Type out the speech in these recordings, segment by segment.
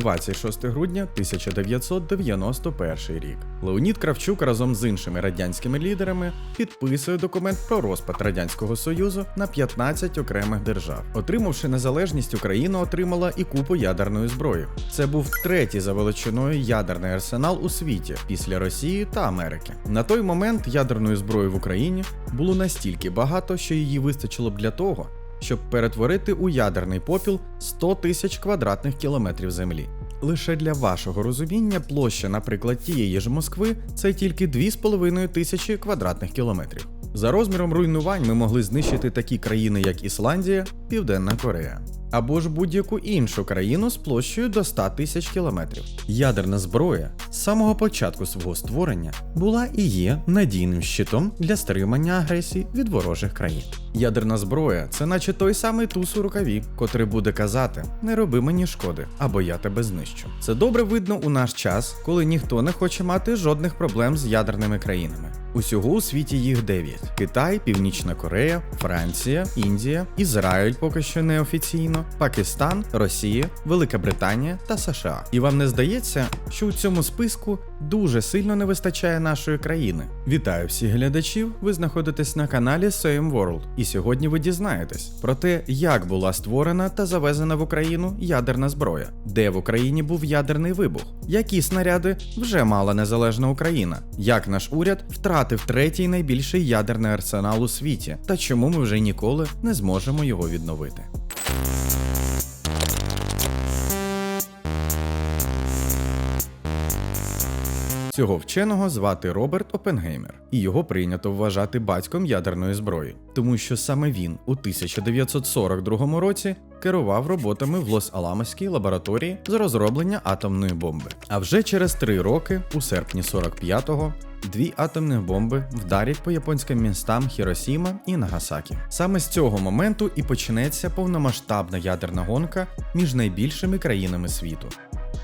26 грудня 1991 рік. Леонід Кравчук разом з іншими радянськими лідерами підписує документ про розпад Радянського Союзу на 15 окремих держав. Отримавши незалежність, Україна отримала і купу ядерної зброї. Це був третій за величиною ядерний арсенал у світі після Росії та Америки. На той момент ядерної зброї в Україні було настільки багато, що її вистачило б для того, щоб перетворити у ядерний попіл 100 тисяч квадратних кілометрів землі. Лише для вашого розуміння площа, наприклад, тієї ж Москви, це тільки 2,5 тисячі квадратних кілометрів. За розміром руйнувань ми могли знищити такі країни, як Ісландія, Південна Корея. Або ж будь-яку іншу країну з площею до 100 тисяч кілометрів. Ядерна зброя з самого початку свого створення була і є надійним щитом для стримання агресії від ворожих країн. Ядерна зброя це наче той самий туз у рукаві, котрий буде казати: не роби мені шкоди, або я тебе знищу. Це добре видно у наш час, коли ніхто не хоче мати жодних проблем з ядерними країнами. Усього у світі їх 9: Китай, Північна Корея, Франція, Індія, Ізраїль поки що неофіційно, Пакистан, Росія, Велика Британія та США. І вам не здається, що у цьому списку дуже сильно не вистачає нашої країни. Вітаю всіх глядачів! Ви знаходитесь на каналі Same World, і сьогодні ви дізнаєтесь про те, як була створена та завезена в Україну ядерна зброя, де в Україні був ядерний вибух, які снаряди вже мала незалежна Україна, як наш уряд втратив третій найбільший ядерний арсенал у світі, та чому ми вже ніколи не зможемо його відновити. Цього вченого звати Роберт Опенгеймер, і його прийнято вважати батьком ядерної зброї, тому що саме він у 1942 році керував роботами в Лос-Аламоській лабораторії з розроблення атомної бомби. А вже через три роки, у серпні 45-го, Дві атомних бомби вдарять по японським містам Хіросіма і Нагасакі. Саме з цього моменту і почнеться повномасштабна ядерна гонка між найбільшими країнами світу.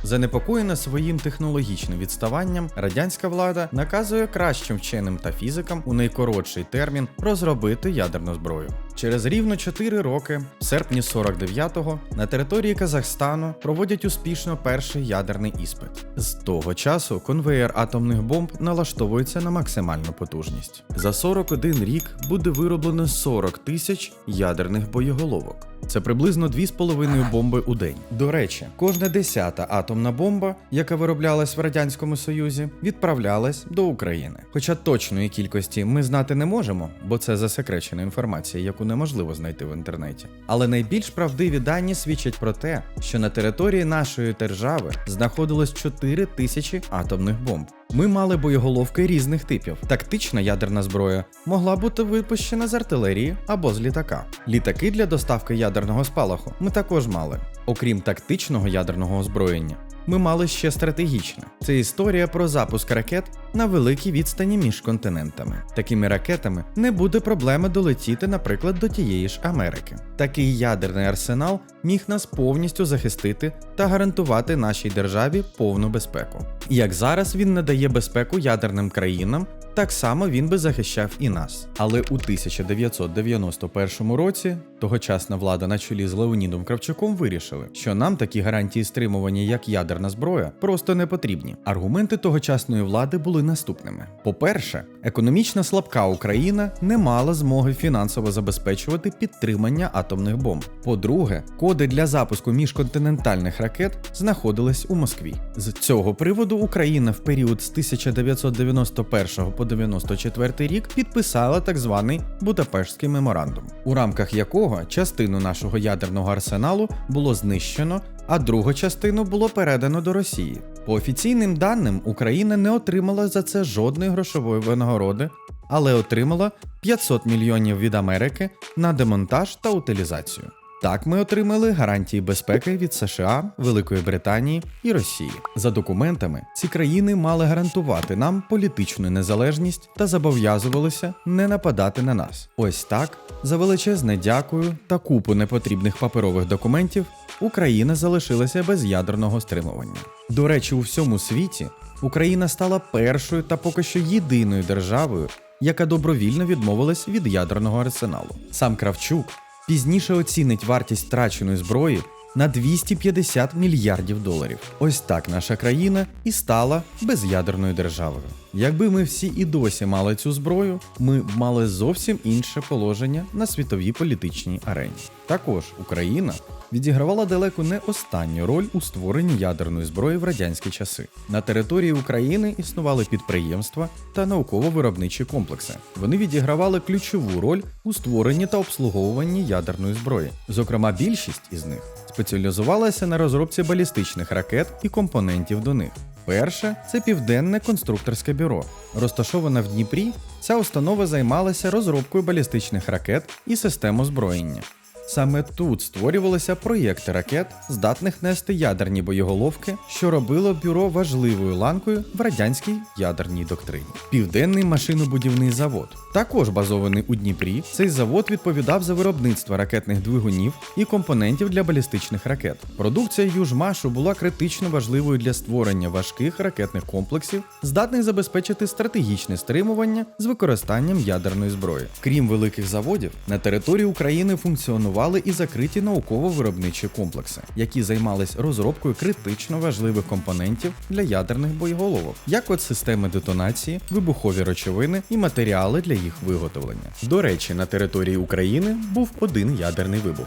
Занепокоєна своїм технологічним відставанням, радянська влада наказує кращим вченим та фізикам у найкоротший термін розробити ядерну зброю. Через рівно 4 роки, в серпні 49-го, на території Казахстану проводять успішно перший ядерний іспит. З того часу конвеєр атомних бомб налаштовується на максимальну потужність. За 41 рік буде вироблено 40 тисяч ядерних боєголовок. Це приблизно 2,5 бомби у день. До речі, кожна десята атомна бомба, яка вироблялась в Радянському Союзі, відправлялась до України. Хоча точної кількості ми знати не можемо, бо це засекречена інформація, яку неможливо знайти в інтернеті. Але найбільш правдиві дані свідчать про те, що на території нашої держави знаходилось 4 тисячі атомних бомб. Ми мали боєголовки різних типів. Тактична ядерна зброя могла бути випущена з артилерії або з літака. Літаки для доставки ядерного спалаху ми також мали. Окрім тактичного ядерного озброєння, ми мали ще стратегічне. Це історія про запуск ракет на великій відстані між континентами. Такими ракетами не буде проблеми долетіти, наприклад, до тієї ж Америки. Такий ядерний арсенал міг нас повністю захистити та гарантувати нашій державі повну безпеку. Як зараз він надає безпеку ядерним країнам, так само він би захищав і нас. Але у 1991 році тогочасна влада на чолі з Леонідом Кравчуком вирішили, що нам такі гарантії стримування, як ядерна зброя, просто не потрібні. Аргументи тогочасної влади були наступними: по-перше, економічно слабка Україна не мала змоги фінансово забезпечувати підтримання атомних бомб. По-друге, коди для запуску міжконтинентальних ракет знаходились у Москві. З цього приводу Україна в період з 1991 по 94 рік підписала так званий Будапештський меморандум, у рамках якого частину нашого ядерного арсеналу було знищено, а другу частину було передано до Росії. По офіційним даним, Україна не отримала за це жодної грошової винагороди, але отримала 500 мільйонів від Америки на демонтаж та утилізацію. Так ми отримали гарантії безпеки від США, Великої Британії і Росії. За документами, ці країни мали гарантувати нам політичну незалежність та зобов'язувалися не нападати на нас. Ось так, за величезне дякую та купу непотрібних паперових документів, Україна залишилася без ядерного стримування. До речі, у всьому світі Україна стала першою та поки що єдиною державою, яка добровільно відмовилась від ядерного арсеналу. Сам Кравчук пізніше оцінить вартість втраченої зброї на 250 мільярдів доларів. Ось так наша країна і стала безядерною державою. Якби ми всі і досі мали цю зброю, ми б мали зовсім інше положення на світовій політичній арені. Також Україна відігравала далеко не останню роль у створенні ядерної зброї в радянські часи. На території України існували підприємства та науково-виробничі комплекси. Вони відігравали ключову роль у створенні та обслуговуванні ядерної зброї. Зокрема, більшість із них спеціалізувалася на розробці балістичних ракет і компонентів до них. Перше це південне конструкторське бюро. Розташована в Дніпрі, ця установа займалася розробкою балістичних ракет і систем озброєння. Саме тут створювалися проєкти ракет, здатних нести ядерні боєголовки, що робило бюро важливою ланкою в радянській ядерній доктрині. Південний машинобудівний завод, також базований у Дніпрі, цей завод відповідав за виробництво ракетних двигунів і компонентів для балістичних ракет. Продукція Южмашу була критично важливою для створення важких ракетних комплексів, здатних забезпечити стратегічне стримування з використанням ядерної зброї. Крім великих заводів, на території України функціонували і закриті науково-виробничі комплекси, які займались розробкою критично важливих компонентів для ядерних боєголовок, як от системи детонації, вибухові речовини і матеріали для їх виготовлення. До речі, на території України був один ядерний вибух.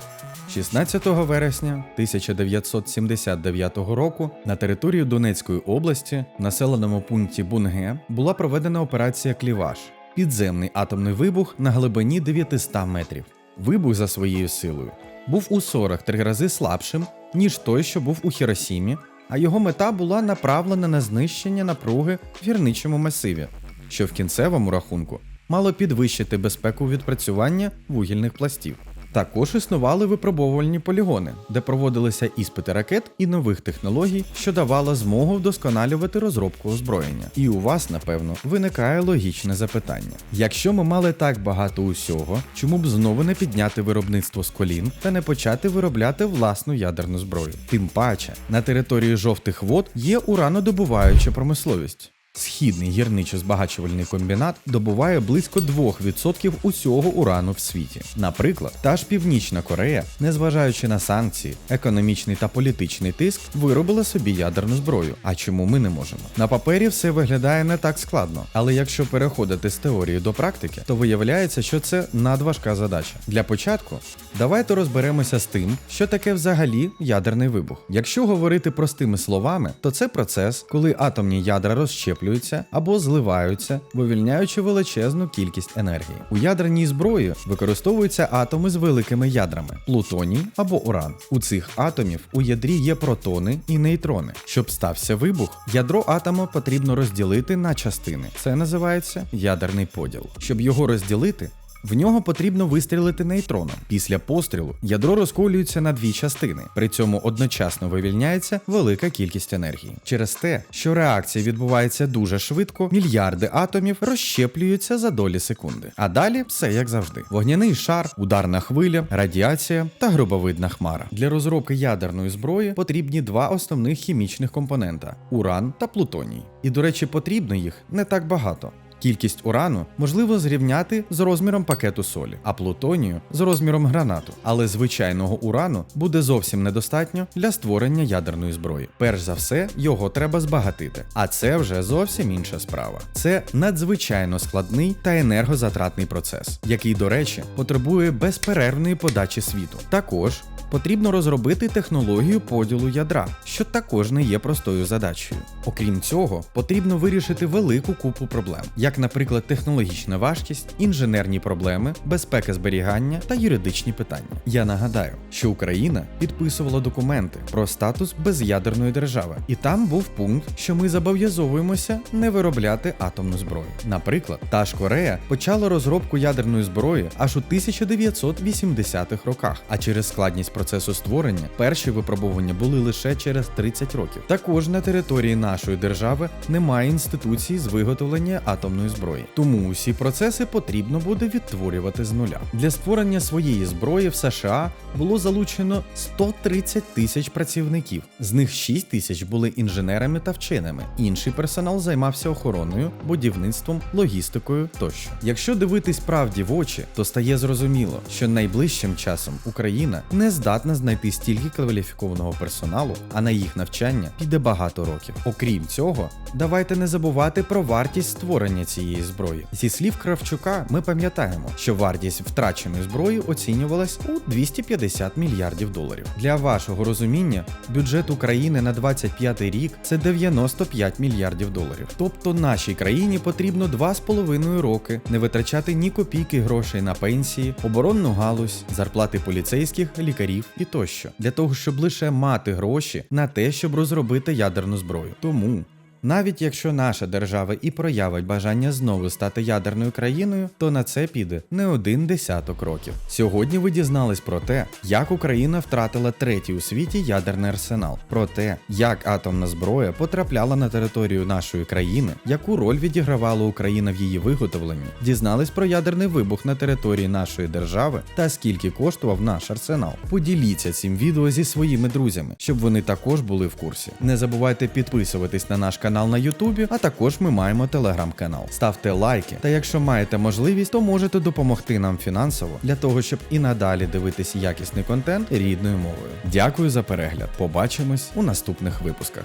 16 вересня 1979 року на території Донецької області, населеному пункті Бунге, була проведена операція Кліваш підземний атомний вибух на глибині 900 метрів. Вибух за своєю силою був у 43 рази слабшим, ніж той, що був у Хіросімі, а його мета була направлена на знищення напруги в гірничому масиві, що в кінцевому рахунку мало підвищити безпеку відпрацювання вугільних пластів. Також існували випробовувальні полігони, де проводилися іспити ракет і нових технологій, що давало змогу вдосконалювати розробку озброєння. І у вас, напевно, виникає логічне запитання: якщо ми мали так багато усього, чому б знову не підняти виробництво з колін та не почати виробляти власну ядерну зброю? Тим паче, на території жовтих вод є уранодобуваюча промисловість. Східний гірничо-збагачувальний комбінат добуває близько 2% усього урану в світі. Наприклад, та ж Північна Корея, незважаючи на санкції, економічний та політичний тиск, виробила собі ядерну зброю. А чому ми не можемо? На папері все виглядає не так складно, але якщо переходити з теорії до практики, то виявляється, що це надважка задача. Для початку давайте розберемося з тим, що таке взагалі ядерний вибух. Якщо говорити простими словами, то це процес, коли атомні ядра розщеплюються або зливаються, вивільняючи величезну кількість енергії. У ядерній зброї використовуються атоми з великими ядрами плутоній або уран. У цих атомів у ядрі є протони і нейтрони. Щоб стався вибух, ядро атома потрібно розділити на частини. Це називається ядерний поділ. Щоб його розділити, в нього потрібно вистрілити нейтроном. Після пострілу ядро розколюється на дві частини, при цьому одночасно вивільняється велика кількість енергії. Через те, що реакція відбувається дуже швидко, мільярди атомів розщеплюються за долі секунди. А далі все як завжди: вогняний шар, ударна хвиля, радіація та гробовидна хмара. Для розробки ядерної зброї потрібні два основних хімічних компонента уран та плутоній. І, до речі, потрібно їх не так багато. Кількість урану можливо зрівняти з розміром пакету солі, а плутонію з розміром гранату. Але звичайного урану буде зовсім недостатньо для створення ядерної зброї. Перш за все, його треба збагатити. А це вже зовсім інша справа. Це надзвичайно складний та енергозатратний процес, який, до речі, потребує безперервної подачі світу. Також потрібно розробити технологію поділу ядра, що також не є простою задачею. Окрім цього, потрібно вирішити велику купу проблем, як, наприклад, технологічна важкість, інженерні проблеми, безпека зберігання та юридичні питання. Я нагадаю, що Україна підписувала документи про статус безядерної держави, і там був пункт, що ми зобов'язовуємося не виробляти атомну зброю. Наприклад, та ж Корея почала розробку ядерної зброї аж у 1980-х роках, а через складність процесу створення перші випробування були лише через 30 років. Також на території нашої держави немає інституції з виготовлення атомної зброї, тому усі процеси потрібно буде відтворювати з нуля. Для створення своєї зброї в США було залучено 130 тисяч працівників, з них 6 тисяч були інженерами та вченими. Інший персонал займався охороною, будівництвом, логістикою тощо. Якщо дивитись правді в очі, то стає зрозуміло, що найближчим часом Україна не здатна здатна знайти стільки кваліфікованого персоналу, а на їх навчання піде багато років. Окрім цього, давайте не забувати про вартість створення цієї зброї. Зі слів Кравчука, ми пам'ятаємо, що вартість втраченої зброї оцінювалась у 250 мільярдів доларів. Для вашого розуміння, бюджет України на 25 рік це 95 мільярдів доларів. Тобто нашій країні потрібно 2,5 роки не витрачати ні копійки грошей на пенсії, оборонну галузь, зарплати поліцейських, лікарів і тощо, для того, щоб лише мати гроші на те, щоб розробити ядерну зброю. Тому навіть якщо наша держава і проявить бажання знову стати ядерною країною, то на це піде не один десяток років. Сьогодні ви дізнались про те, як Україна втратила третій у світі ядерний арсенал, про те, як атомна зброя потрапляла на територію нашої країни, яку роль відігравала Україна в її виготовленні, дізнались про ядерний вибух на території нашої держави та скільки коштував наш арсенал. Поділіться цим відео зі своїми друзями, щоб вони також були в курсі. Не забувайте підписуватись на наш канал на Ютубі, а також ми маємо телеграм-канал. Ставте лайки, та якщо маєте можливість, то можете допомогти нам фінансово для того, щоб і надалі дивитись якісний контент рідною мовою. Дякую за перегляд. Побачимось у наступних випусках.